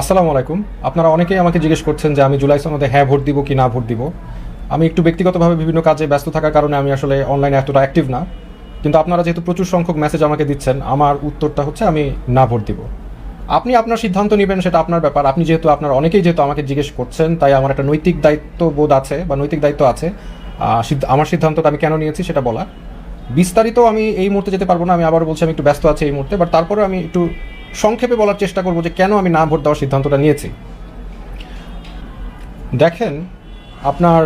আসসালামু আলাইকুম। আপনারা অনেকেই আমাকে জিজ্ঞেস করছেন যে আমি জুলাই সনদে হ্যাঁ ভোট দিব কি না ভোট দিব। আমি একটু ব্যক্তিগতভাবে বিভিন্ন কাজে ব্যস্ত থাকার কারণে আমি আসলে অনলাইনে এতটা অ্যাক্টিভ না। কিন্তু আপনারা যেহেতু প্রচুর সংখ্যক মেসেজ আমাকে দিচ্ছেন, আমার উত্তরটা হচ্ছে আমি না ভোট দিব। আপনি আপনার সিদ্ধান্ত নেবেন, সেটা আপনার ব্যাপার। আপনি যেহেতু, আপনার অনেকেই যেহেতু আমাকে জিজ্ঞেস করছেন, তাই আমার একটা নৈতিক দায়িত্ববোধ আছে বা নৈতিক দায়িত্ব আছে। আমার সিদ্ধান্তটা আমি কেন নিয়েছি সেটা বলা বিস্তারিত আমি এই মুহূর্তে যেতে পারব না, আমি আবার বলছি আমি একটু ব্যস্ত আছি এই মুহূর্তে বাট তারপরে আমি একটু সংক্ষেপে বলার চেষ্টা করব যে কেন আমি না ভোট দেওয়ার সিদ্ধান্তটা নিয়েছি। দেখেন, আপনার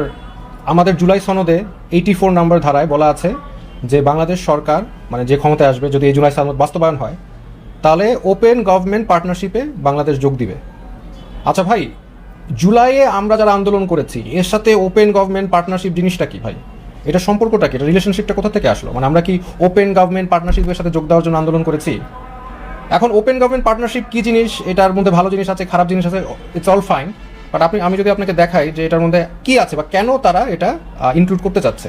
আমাদের জুলাই সনদে এইটি ফোর নাম্বার ধারায় বলা আছে যে বাংলাদেশ সরকার মানে যে ক্ষমতায় আসবে, যদি এই জুলাই সনদ বাস্তবায়ন হয়, তাহলে ওপেন গভর্নমেন্ট পার্টনারশিপে বাংলাদেশ যোগ দিবে। আচ্ছা ভাই, জুলাইয়ে আমরা যারা আন্দোলন করেছি, এর সাথে ওপেন গভর্নমেন্ট পার্টনারশিপ জিনিসটা কি ভাই? এটা সম্পর্কটা কি? এটা রিলেশনশিপটা কোথা থেকে আসলো? মানে আমরা কি ওপেন গভর্নমেন্ট পার্টনারশিপের সাথে যোগ দেওয়ার জন্য আন্দোলন করেছি? এখন ওপেন গভর্নমেন্ট পার্টনারশিপ কি জিনিস? এটার মধ্যে ভালো জিনিস আছে, খারাপ জিনিস আছে ইটস অল ফাইন বাট আপনি, আমি যদি আপনাকে দেখাই যে এটার মধ্যে কি আছে বা কেন তারা এটা ইনক্লুড করতে চাচ্ছে।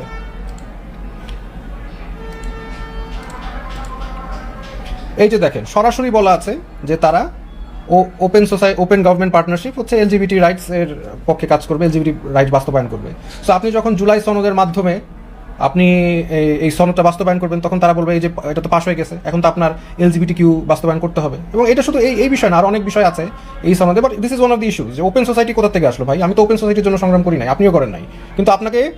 এই যে দেখেন, সরাসরি বলা আছে যে তারা ও open society open government partnership হচ্ছে এলজিবিটি রাইটস এর পক্ষে কাজ করবে এলজিবিটি রাইটস বাস্তবায়ন করবে। সো আপনি যখন জুলাই সনদের মাধ্যমে আপনি এই- সনদটা বাস্তবায়ন করবেন, তখন তারা বলবে, এই যে, এটা তো পাশ হয়ে গেছে, এখন তো আপনার এলজিবিটি কিউ বাস্তবায়ন করতে হবে। এবং এটা শুধু এই এই বিষয় না, আর অনেক বিষয় আছে এই সনদে but this is one of the issue যে ওপেন সোসাইটি কোথা থেকে আসলো ভাই? আমি তো ওপেন সোসাইটির জন্য সংগ্রাম করি নাই, আপনিও করেন নাই। কিন্তু আপনাকে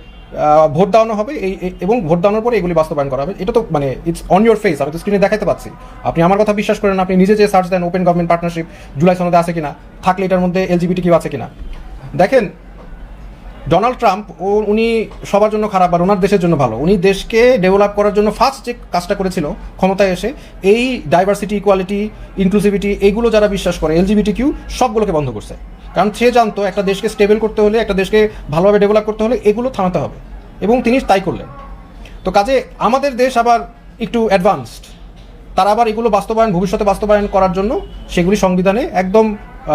ভোট দেওয়ানো হবে, এই এবং ভোট দেওয়ানোর পরে এগুলি বাস্তবায়ন করা হবে। এটা তো মানে ইটস অন ইউর ফেস আমি তো স্ক্রিনে দেখাতে পাচ্ছি আপনি আমার কথা বিশ্বাস করেন আপনি নিজে যে সার্চ দেন ওপেন গভর্নমেন্ট পার্টনারশিপ জুলাই সনদে আছে কিনা, থাকলে এটার মধ্যে এলজিবিটি কিউ আছে কিনা। দেখেন ডোনাল্ড ট্রাম্প, ও উনি সবার জন্য খারাপ আর ওনার দেশের জন্য ভালো। উনি দেশকে ডেভেলপ করার জন্য ফার্স্ট যে কাজটা করেছিল ক্ষমতায় এসে, এই ডাইভার্সিটি ইকুয়ালিটি ইনক্লুসিভিটি এইগুলো যারা বিশ্বাস করে এলজিবিটি কিউ সবগুলোকে বন্ধ করছে। কারণ সে জানতো একটা দেশকে স্টেবল করতে হলে, একটা দেশকে ভালোভাবে ডেভেলপ করতে হলে এগুলো থামাতে হবে। এবং তিনি তাই করলেন। তো কাজে আমাদের দেশ আবার একটু অ্যাডভান্সড তারা আবার এগুলো বাস্তবায়ন, ভবিষ্যতে বাস্তবায়ন করার জন্য সেগুলি সংবিধানে একদম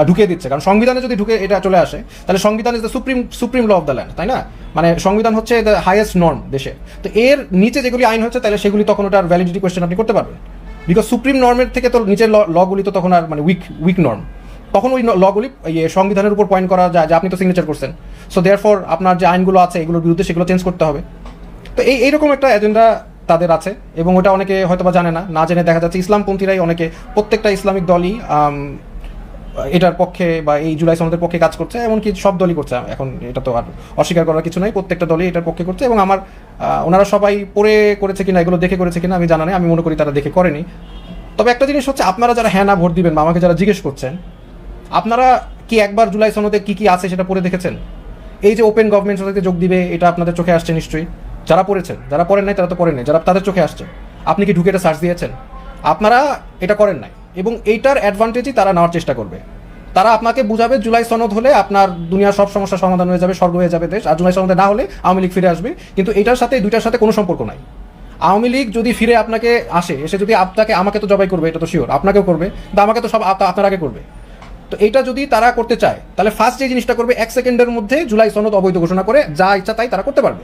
ঢুকিয়ে দিচ্ছে। কারণ সংবিধানে যদি ঢুকে এটা চলে আসে, তাহলে সংবিধান is the supreme supreme law of the land তাই না? মানে সংবিধান হচ্ছে দ্য হাইয়েস্ট নর্ম দেশে। তো এর নিচে যেগুলি আইন হচ্ছে, তাহলে সেগুলি তখন ওটার ভ্যালিডিটি কোয়েশ্চেন আপনি করতে পারবেন। বিকজ সুপ্রিম নর্মের থেকে তো নিচের লগুলি তো তখন আর মানে উইক উইক নর্ম তখন ওই লগুলি ইয়ে সংবিধানের উপর পয়েন্ট করা যায়, যে আপনি তো সিগনেচার করছেন। সো দেয়ার আপনার যে আইনগুলো আছে, এগুলোর বিরুদ্ধে সেগুলো চেঞ্জ করতে হবে। তো এই এইরকম একটা এজেন্ডা তাদের আছে, এবং ওটা অনেকে হয়তো বা জানে না। না জেনে দেখা যাচ্ছে ইসলামপন্থীরাই অনেকে, প্রত্যেকটা ইসলামিক দলই এটার পক্ষে বা এই জুলাই সনদের পক্ষে কাজ করছে, এমনকি সব দলই করছে। এখন এটা তো আর অস্বীকার করার কিছু নাই, প্রত্যেকটা দলই এটার পক্ষে করছে এবং আমার ওনারা সবাই পড়ে করেছে কিনা, এগুলো দেখে করেছে কিনা আমি জানা নেই, আমি মনে করি তারা দেখে করেনি। তবে একটা জিনিস হচ্ছে, আপনারা যারা হ্যাঁ না ভোট দিবেন বা আমাকে যারা জিজ্ঞেস করছেন, আপনারা কি একবার জুলাই সনদে কি কি আছে সেটা পড়ে দেখেছেন? এই যে ওপেন গভর্নমেন্ট সাথে যোগ দিবে, এটা আপনাদের চোখে আসছে নিশ্চয়ই। যারা পড়েছেন, যারা পড়েন নাই তারা তো পড়েন নাই যারা তাদের চোখে আসছে। আপনি কি ঢুকে এটা সার্চ দিয়েছেন? আপনারা এটা করেন নাই। এবং এইটার অ্যাডভান্টেজই তারা নেওয়ার চেষ্টা করবে। তারা আপনাকে বুঝাবে, জুলাই সনদ হলে আপনার দুনিয়ার সব সমস্যার সমাধান হয়ে যাবে, স্বর্গ হয়ে যাবে দেশ, আর জুলাই সনদে না হলে আওয়ামী লীগ ফিরে আসবে। কিন্তু এটার সাথে দুইটার সাথে কোনো সম্পর্ক নাই। আওয়ামী লীগ যদি ফিরে আপনাকে আসে, এসে যদি আপনাকে, আমাকে তো জবাই করবে, এটা তো শিওর আপনাকেও করবে কিন্তু আমাকে তো সব আপ- আপনার আগে করবে। তো এটা যদি তারা করতে চায়, তাহলে ফার্স্ট যে জিনিসটা করবে, এক সেকেন্ডের মধ্যে জুলাই সনদ অবৈধ ঘোষণা করে যা ইচ্ছা তাই তারা করতে পারবে।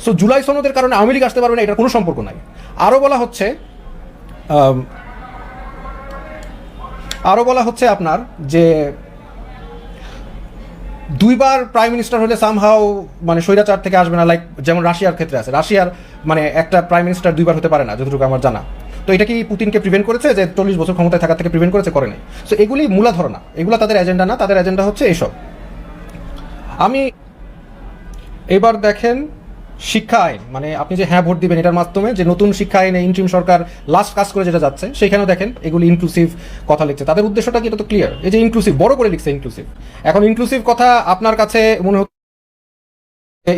সো জুলাই সনদের কারণে আওয়ামী লীগ আসতে পারবে না, এটার কোনো সম্পর্ক নাই। আরও বলা হচ্ছে আরও বলা হচ্ছে আপনার যে দুইবার প্রাইম মিনিস্টার হলে সামহাও মানে স্বৈরাচার থেকে আসবে না লাইক যেমন রাশিয়ার ক্ষেত্রে আছে। রাশিয়ার মানে একটা প্রাইম মিনিস্টার দুইবার হতে পারে না, যতটুকু আমার জানা। তো এটা কি পুতিনকে প্রিভেন্ট করেছে যে চল্লিশ বছর ক্ষমতায় থাকা থেকে প্রিভেন্ট করেছে? করেনি সো এগুলি মূলাধার না এগুলো তাদের এজেন্ডা না, তাদের এজেন্ডা হচ্ছে এইসব। আমি এবার দেখেন শিক্ষা আইন মানে আপনি যে হ্যাঁ ভোট দিবেন এটার মাধ্যমে যে নতুন শিক্ষা আইনে ইন্ট্রিম সরকার লাস্ট কাজ করে যেটা যাচ্ছে, সেখানেও দেখেন এগুলি ইনক্লুসিভ কথা লিখছে। তাদের উদ্দেশ্যটা কি? এটা তো ক্লিয়ার এই যে ইনক্লুসিভ বড় করে লিখছে ইনক্লুসিভ এখন ইনক্লুসিভ কথা আপনার কাছে মনে হচ্ছে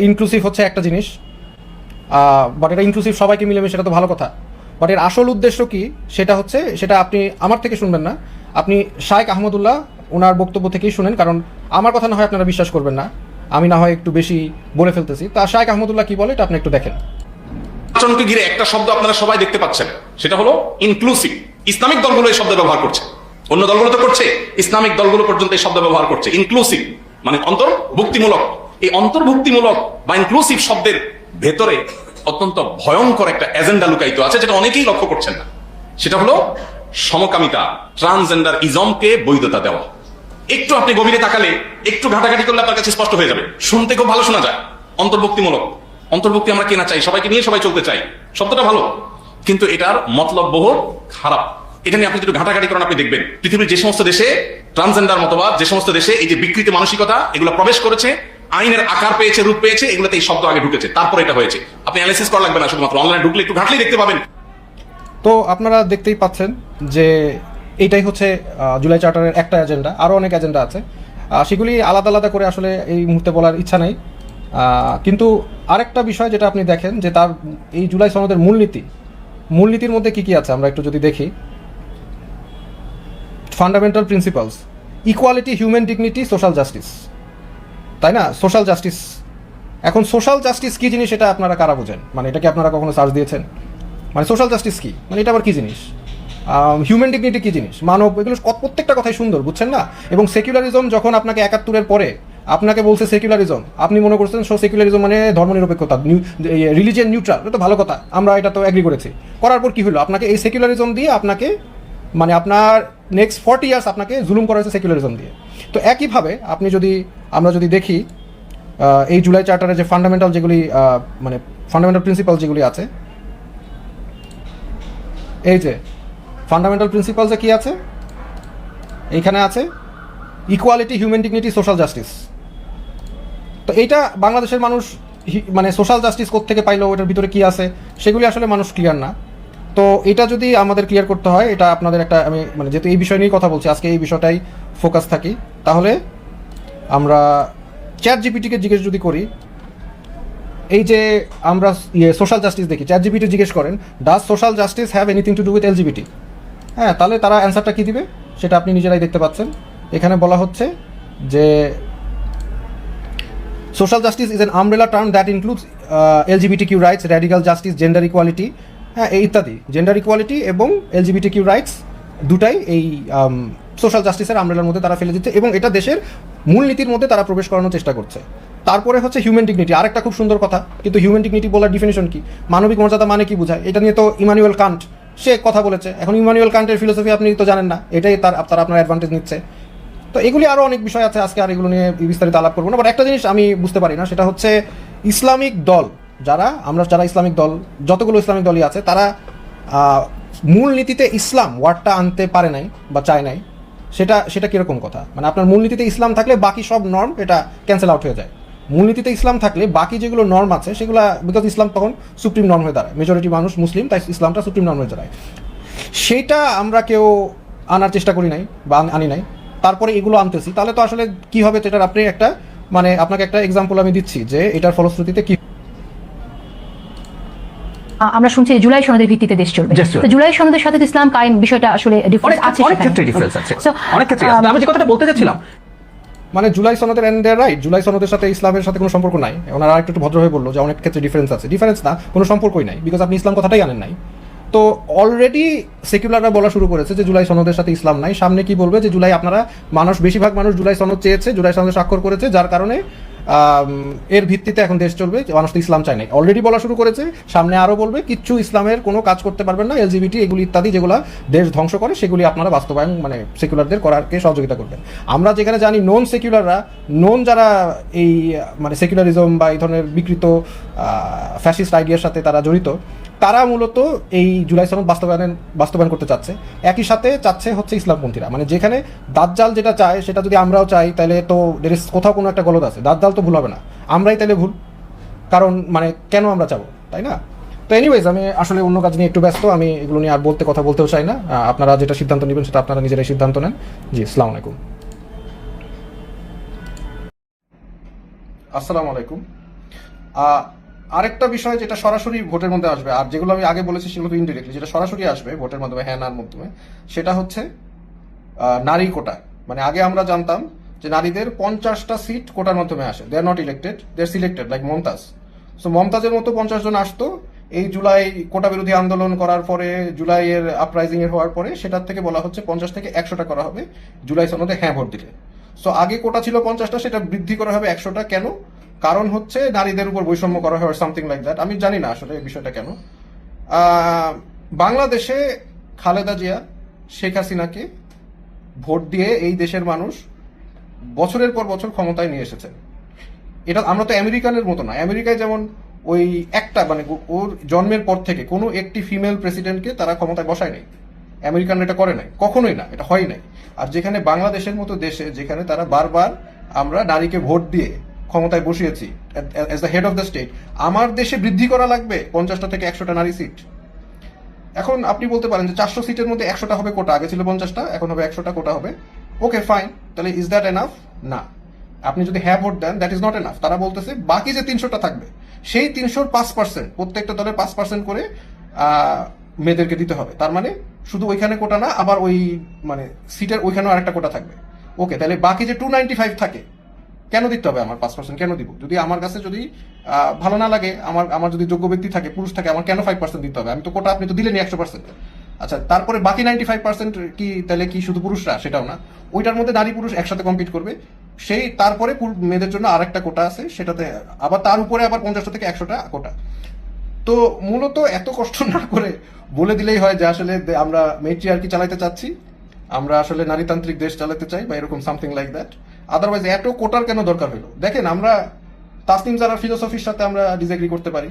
ইনক্লুসিভ হচ্ছে একটা জিনিস বাট এটা ইনক্লুসিভ সবাইকে মিলেমিশে সেটা তো ভালো কথা। বাট এর আসল উদ্দেশ্য কি? সেটা হচ্ছে, সেটা আপনি আমার থেকে শুনবেন না। আপনি শায়েক আহমদুল্লাহ, ওনার বক্তব্য থেকেই শুনেন, কারণ আমার কথা না হয় আপনারা বিশ্বাস করবেন না। আমি না হয় একটু বেশি বলে ফেলতেছি। তা শায়েক আহমদুল্লাহ কি বলে, এটা আপনি একটু দেখেন। নির্বাচনকে ঘিরে একটা শব্দ আপনারা সবাই দেখতে পাচ্ছেন। সেটা হলো ইনক্লুসিভ ইসলামিক দলগুলো এই শব্দ ব্যবহার করছে। অন্য দলগুলো তো করছে। ইসলামিক দলগুলো পর্যন্ত এই শব্দ ব্যবহার করছে। ইনক্লুসিভ মানে অন্তর্ভুক্তিমূলক। এই অন্তর্ভুক্তিমূলক বা ইনক্লুসিভ শব্দের ভেতরে অত্যন্ত ভয়ঙ্কর একটা এজেন্ডা লুকায়িত আছে, যেটা অনেকেই লক্ষ্য করছেন না। সেটা হলো সমকামিতা ট্রান্সজেন্ডার ইজমকে বৈধতা দেওয়া। একটু আপনি গভীরে তাকালে একটু ঘাটাঘাটি করলে আপনার কাছে স্পষ্ট হয়ে যাবে। শুনতে খুব ভালো শোনা যায়। অন্তর্ভুক্তিমূলক। অন্তর্ভুক্তি আমরা কেনা চাই? সবাইকে নিয়ে সবাই চলতে চাই। শব্দটা ভালো। কিন্তু এটার মতলব বহু খারাপ। এটা নিয়ে আপনি যদি ঘাটাঘাটি করেন, আপনি দেখবেন পৃথিবীর যে সমস্ত দেশে ট্রান্সজেন্ডার মতবাদ, যে সমস্ত দেশে এই যে বিকৃতি মানসিকতা, এগুলো প্রবেশ করেছে, আইনের আকার পেয়েছে, রূপ পেয়েছে, এগুলোতে এই শব্দ আগে ঢুকেছে। তারপর এটা হয়েছে। আপনি অ্যানালিসিস করা লাগবে না, শুধুমাত্র অনলাইনে ঢুকলে একটু ঘাটলেই দেখতে পাবেন। তো আপনারা দেখতেই পাচ্ছেন যে এইটাই হচ্ছে জুলাই চার্টারের একটা এজেন্ডা আরও অনেক এজেন্ডা আছে। সেগুলি আলাদা আলাদা করে আসলে এই মুহূর্তে বলার ইচ্ছা নেই। কিন্তু আরেকটা বিষয় যেটা আপনি দেখেন, যে তার এই জুলাই সনদের মূলনীতি, মূলনীতির মধ্যে কি কি আছে আমরা একটু যদি দেখি। Fundamental principles equality human dignity social justice তাই না? সোশ্যাল জাস্টিস এখন সোশ্যাল জাস্টিস কী জিনিস এটা আপনারা কারা বোঝেন? মানে এটা কি আপনারা কখনো সার্চ দিয়েছেন? মানে সোশ্যাল জাস্টিস কী? মানে এটা আবার কী জিনিস? হিউম্যান ডিগনিটি কি জিনিস? মানব, এগুলো প্রত্যেকটা কথাই সুন্দর, বুঝছেন না? এবং সেকুলারিজম যখন আপনাকে একাত্তরের পরে, আপনাকে বলছে সেকুলারিজম আপনি মনে করছেন সো সেকুলারিজম মানে ধর্মনিরপেক্ষতা রিলিজিয়ান নিউট্রাল এটা তো ভালো কথা, আমরা এটা তো এগ্রি করেছি। করার পর কি হলো? আপনাকে এই সেকুলারিজম দিয়ে আপনাকে মানে আপনার নেক্সট ফর্টি ইয়ার্স আপনাকে জুলুম করা হয়েছে সেকুলারিজম দিয়ে। তো একইভাবে আপনি যদি, আমরা যদি দেখি এই জুলাই চার্টারে যে ফান্ডামেন্টাল যেগুলি মানে ফান্ডামেন্টাল প্রিন্সিপাল যেগুলি আছে, এই যে ফান্ডামেন্টাল প্রিন্সিপালসে কী আছে? এইখানে আছে equality human dignity social justice তো এইটা বাংলাদেশের মানুষ মানে সোশ্যাল জাস্টিস থেকে পাইলো ওটার ভিতরে কী আছে, সেগুলি আসলে মানুষ ক্লিয়ার না। তো এটা যদি আমাদের ক্লিয়ার করতে হয়, এটা আপনাদের একটা, আমি মানে যেহেতু এই বিষয় নিয়েই কথা বলছি, আজকে এই বিষয়টাই ফোকাস থাকি। তাহলে আমরা চ্যাট জিপিটিকে জিজ্ঞেস যদি করি, এই যে আমরা ইয়ে সোশ্যাল জাস্টিস দেখি চ্যাট জিপিটি জিজ্ঞেস করেন does social justice have anything to do with LGBT হ্যাঁ তাহলে তারা অ্যান্সারটা কি দিবে? সেটা আপনি নিজেরাই দেখতে পাচ্ছেন। এখানে বলা হচ্ছে যে social justice is an umbrella term that includes LGBT Q rights radical justice gender equality হ্যাঁ এই ইত্যাদি। জেন্ডার ইকুয়ালিটি এবং এলজিবিটি কিউ রাইটস দুটাই এই সোশ্যাল জাস্টিসের আমব্রেলার মধ্যে তারা ফেলে দিচ্ছে এবং এটা দেশের মূলনীতির মধ্যে তারা প্রবেশ করানোর চেষ্টা করছে। তারপরে হচ্ছে হিউম্যান ডিগনিটি আরেকটা খুব সুন্দর কথা, কিন্তু হিউম্যান ডিগনিটি বলার ডিফিনিশন কি? মানবিক মর্যাদা মানে কি বোঝায়? এটা নিয়ে তো ইমানুয়েল কান্ট সে কথা বলেছে। এখন ইমানুয়েল কান্টের ফিলোসফি আপনি তো জানেন না এটাই তার তারা আপনার অ্যাডভান্টেজ নিচ্ছে। তো এগুলি আরও অনেক বিষয় আছে আজকে আর এগুলো নিয়ে বিস্তারিত আলাপ করব না। বাট একটা জিনিস আমি বুঝতে পারি না সেটা হচ্ছে ইসলামিক দল। যারা আমরা যারা ইসলামিক দল যতগুলো ইসলামিক দলই আছে তারা আহ, মূলনীতিতে ইসলাম ওয়ার্ডটা আনতে পারে নাই বা চায় নাই। সেটা সেটা কীরকম কথা? মানে আপনার মূলনীতিতে ইসলাম থাকলে বাকি সব নর্ম এটা ক্যান্সেল আউট হয়ে যায়। মূলনীতিতে ইসলাম থাকলে বাকি যেগুলো নর্ম আছে সেগুলো বিকজ ইসলাম তখন সুপ্রিম নর্ম হয়ে দাঁড়ায়। মেজরিটি মানুষ মুসলিম তাই ইসলামটা সুপ্রিম নর্ম হয়ে দাঁড়ায়। সেটা আমরা কেউ আনার চেষ্টা করি নাই বা আনি নাই। তারপরে এগুলো আনতেছি। তাহলে তো আসলে কি হবে সেটার আপনি একটা মানে আপনাকে একটা এক্সাম্পল আমি দিচ্ছি যে এটার ফলশ্রুতিতে কি আমরা শুনছি যে জুলাই সনদের ভিত্তিতে দেশ চলবে। তো জুলাই সনদের সাথে ইসলাম কায়েম বিষয়টা আসলে ডিফারেন্স আছে অনেক ক্ষেত্রে ডিফারেন্স আছে। অনেক ক্ষেত্রে আমি যে কথাটা বলতে চাচ্ছিলাম মানে জুলাই সনদের এন্ড রাইট জুলাই সনদের সাথে ইসলামের সাথে কোনো সম্পর্ক নাই। ওনারা আরেকটু একটু ভদ্র হয়ে বলল যে অনেক ক্ষেত্রে ডিফারেন্স আছে। ডিফারেন্স না, কোনো সম্পর্কই নাই বিকজ আপনি ইসলাম কথাটাই আনেন নাই। তো অলরেডি সেকুলাররা বলা শুরু করেছে যে জুলাই সনদের সাথে ইসলাম নাই। সামনে কি বলবে? যে জুলাই আপনারা মানুষ, বেশিরভাগ মানুষ জুলাই সনদ চেয়েছে, জুলাই সনদে স্বাক্ষর করেছে, যার কারণে এর ভিত্তিতে এখন দেশ চলবে, মানুষ তো ইসলাম চায় নাই। অলরেডি বলা শুরু করেছে, সামনে আরও বলবে, কিচ্ছু ইসলামের কোনো কাজ করতে পারবেন না এলজিবিটি এগুলি ইত্যাদি যেগুলো দেশ ধ্বংস করে, সেগুলি আপনারা বাস্তবায়ন মানে সেকুলারদের করারকে সহযোগিতা করবেন। আমরা যেখানে জানি নন সেকুলাররা নন যারা এই মানে সেকুলারিজম বা এই ধরনের বিকৃত ফ্যাসিস্ট আইডিয়ার সাথে তারা জড়িত তারা মূলত এই জুলাই সনদ বাস্তবায়ন বাস্তবায়ন করতে চাচ্ছে। একই সাথে চাচ্ছে হচ্ছে ইসলামপন্থীরা। মানে যেখানে দাজ্জাল যেটা চায়, সেটা যদি আমরাও চাই, তাহলে তো কোথাও কোনো একটা গলদ আছে। দাজ্জাল তো ভুল হবে না। আমরাই তাহলে ভুল। কারণ মানে কেন আমরা চাবো? তাই না? তো এনিওয়েজ আমি আসলে অন্য কাজ নিয়ে একটু ব্যস্ত। আমি এগুলো নিয়ে আর বলতে, কথা বলতেও চাই না। আপনারা যেটা সিদ্ধান্ত নেবেন, সেটা আপনারা নিজেরাই সিদ্ধান্ত নেন। জি, আসসালামু আলাইকুম। আসসালামু আলাইকুম। আরেকটা বিষয় যেটা সরাসরি ভোটের মধ্যে আসবে, আর যেগুলো আমি আগে বলেছি সেগুলো ইনডিরেক্টলি যেটা সরাসরি আসবে ভোটের মাধ্যমে হ্যাঁ নার মাধ্যমে, সেটা হচ্ছে নারী কোটা। মানে আগে আমরা জানতাম যে নারীদের পঞ্চাশটা সিট কোটার মাধ্যমে আসে। They are not elected they are selected like Mumtaz. So মমতাজের মতো পঞ্চাশ জন আসতো, এই জুলাই কোটা বিরোধী আন্দোলন করার পরে, জুলাইয়ের আপরাইজিং এর হওয়ার পরে, সেটার থেকে বলা হচ্ছে পঞ্চাশ থেকে একশোটা করা হবে, জুলাই সনদে হ্যাঁ ভোট দিলে। সো আগে কোটা ছিল পঞ্চাশটা, সেটা বৃদ্ধি করা হবে একশোটা। কেন? কারণ হচ্ছে নারীদের উপর বৈষম্য করা হবে সামথিং লাইক দ্যাট আমি জানি না আসলে এই বিষয়টা কেন। বাংলাদেশে খালেদা জিয়া, শেখ হাসিনাকে ভোট দিয়ে এই দেশের মানুষ বছরের পর বছর ক্ষমতায় নিয়ে এসেছেন এটা আমরা তো আমেরিকানের মতো না। আমেরিকায় যেমন ওই একটা মানে ওর জন্মের পর থেকে কোনো একটি ফিমেল প্রেসিডেন্টকে তারা ক্ষমতায় বসায় নাই। আমেরিকান এটা করে নাই। কখনোই না। এটা হয় নাই। আর যেখানে বাংলাদেশের মতো দেশে যেখানে তারা বারবার আমরা নারীকে ভোট দিয়ে ক্ষমতায় বসিয়েছি as the head of the state আমার দেশে বৃদ্ধি করা লাগবে পঞ্চাশটা থেকে একশোটা নারী সিট এখন আপনি বলতে পারেন যে চারশো সিটের মধ্যে একশোটা হবে কোটা, আগে ছিল পঞ্চাশটা, এখন হবে একশোটা কোটা হবে। ওকে ফাইন তাহলে ইজ দ্যাট এনাফ না। আপনি যদি হ্যাঁ ভোট দেন দ্যাট ইজ নট এনাফ তারা বলতেছে, বাকি যে তিনশোটা থাকবে, সেই তিনশোর পাঁচ পার্সেন্ট প্রত্যেকটা দলের পাঁচ পার্সেন্ট করে মেয়েদেরকে দিতে হবে। তার মানে শুধু ওইখানে কোটা না, আবার ওই মানে সিটের ওইখানেও আরেকটা কোটা থাকবে। ওকে তাহলে বাকি যে টু নাইনটি ফাইভ থাকে কেন দিতে হবে আমার পাঁচ পার্সেন্ট কেন দিব? যদি আমার কাছে যদি ভালো না লাগে, আমার আমার যদি যোগ্য ব্যক্তি থাকে, পুরুষ থাকে, আমার কেন ফাইভ পার্সেন্ট দিতে হবে? আমি তো কোটা আপনি তো দিলেনি একশো পার্সেন্ট আচ্ছা তারপরে বাকি নাইনটি ফাইভ পার্সেন্ট কি, তাহলে কি শুধু পুরুষরা? সেটাও না। ওইটার মধ্যে নারী পুরুষ একসাথে কম্পিট করবে। সেই, তারপরে মেয়েদের জন্য আরেকটা কোটা আছে, সেটাতে আবার তার উপরে আবার পঞ্চাশটা থেকে একশোটা কোটা। তো মূলত এত কষ্ট না করে বলে দিলেই হয় যে আসলে আমরা মেট্রিয়ার্কি চালাইতে চাচ্ছি, আমরা আসলে নারীতান্ত্রিক দেশ চালাতে চাই বা এরকম সামথিং লাইক দ্যাট আদারওয়াইজ এত কোটার কেন দরকার হলো? দেখেন, আমরা তাসনিম যারা ফিলোসফির সাথে আমরা ডিসএগ্রি করতে পারি।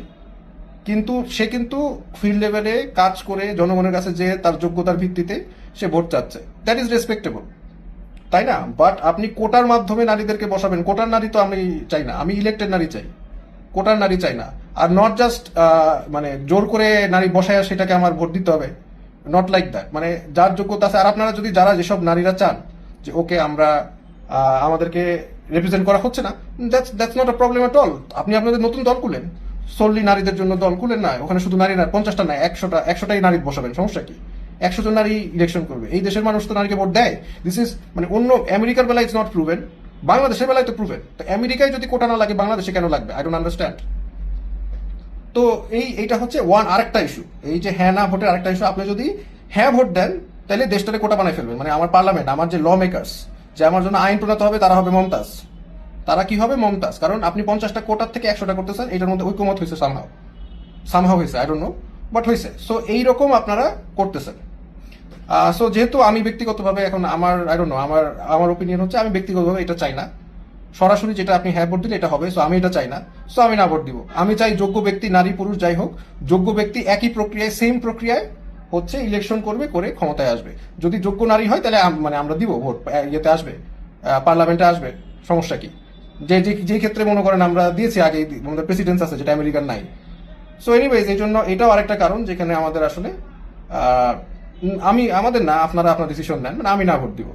কিন্তু সে কিন্তু ফিল্ড লেভেলে কাজ করে জনগণের কাছে যে তার যোগ্যতার ভিত্তিতে সে ভোট চাচ্ছে। দ্যাট ইজ রেসপেক্টেবল তাই না? বাট আপনি কোটার মাধ্যমে নারীদেরকে বসাবেন। কোটার নারী তো আমি চাই না। আমি ইলেক্টেড নারী চাই। কোটার নারী চাই না। আর নট জাস্ট মানে জোর করে নারী বসায় সেটাকে আমার ভোট দিতে হবে। নট লাইক দ্যাট মানে যার যোগ্যতা আছে, আর আপনারা যদি যারা যেসব নারীরা চান যে, ওকে, আমরা আমাদেরকে রিপ্রেজেন্ট করা হচ্ছে না। That's that's not a problem at all আপনি আপনাদের নতুন দল খুলেন। সল্লি নারীদের জন্য দল খুলেন না। ওখানে শুধু নারী না, পঞ্চাশটা না, একশোটা, একশোটাই নারী বসাবেন। সমস্যা কি? একশো জন নারী ইলেকশন করবে। এই দেশের মানুষ তো নারীকে ভোট দেয়। দিস ইজ মানে অন্য আমেরিকার বেলায় ইটস নট প্রুভেন বাংলাদেশের বেলায় তো প্রুভেন তো আমেরিকায় যদি কোটা না লাগে, বাংলাদেশে কেন লাগবে? আই ডোন্ট আন্ডারস্ট্যান্ড তো এই, এইটা হচ্ছে ওয়ান আরেকটা ইস্যু এই যে হ্যাঁ না ভোটের আরেকটা ইস্যু আপনি যদি হ্যাঁ ভোট দেন, তাহলে দেশটাকে কোটা বানাই ফেলবেন। মানে আমার পার্লামেন্ট আমার যে ল মেকার্স যে আমার জন্য আইন প্রণীত হবে, তারা হবে মমতাজ। তারা কি হবে? মমতাজ। কারণ আপনি পঞ্চাশটা কোটার থেকে একশোটা করতেছেন, এটার মধ্যে ঐক্যমত হয়েছে সামহাও সামহাও হয়েছে আই নো বাট হয়েছে। সো এইরকম আপনারা করতেছেন। সো যেহেতু আমি ব্যক্তিগতভাবে এখন আমার আই নো আমার আমার ওপিনিয়ন হচ্ছে আমি ব্যক্তিগতভাবে এটা চাই না। সরাসরি যেটা আপনি হ্যাঁ ভোট দিলে এটা হবে সো আমি এটা চাই না। সো আমি না ভোট দিব। আমি চাই যোগ্য ব্যক্তি, নারী, পুরুষ, যাই হোক, যোগ্য ব্যক্তি একই প্রক্রিয়ায় সেম প্রক্রিয়ায় হচ্ছে ইলেকশন করবে করে ক্ষমতায় আসবে। যদি যোগ্য নারী হয়, তাহলে মানে আমরা দিব, ভোট ইয়েতে আসবে পার্লামেন্টে আসবে। সমস্যা কি? যে, যে- ক্ষেত্রে মনে করেন আমরা দিয়েছি আগে, আমাদের প্রেসিডেন্স আছে, যেটা আমেরিকার নাই। সো এনিওয়েজ এই জন্য এটাও আরেকটা কারণ যেখানে আমাদের আসলে আমি, আমাদের না, আপনারা আপনার ডিসিশন নেন মানে আমি না ভোট দিব।